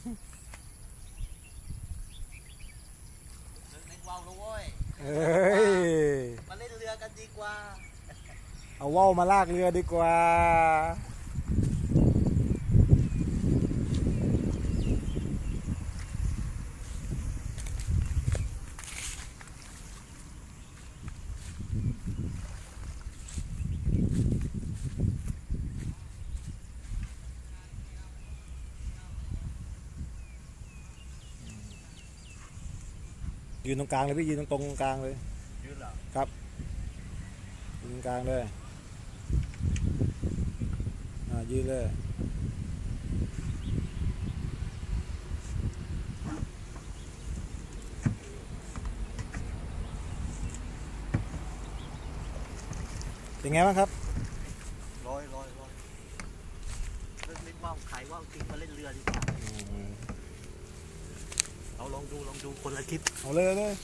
เล่นเล่นว่าวแล้วเว้ยเอ้ย มาเล่นเรือกันดีกว่า เอาว่าวมาลากเรือดีกว่า ยืนตรงกลางเลยพี่ยืนตรงตรงกลางเลยยืนเหรอยืนตรงกลางเลยอ่ายืนเลยเป็นไงบ้างครับลอยลอยลอยเล่นเล่นว่าวใครว่าวจริงมาเล่นเรือดีกว่าอืมเอา ลองดูลองดูคนละคลิปเอาเลยเอาเลย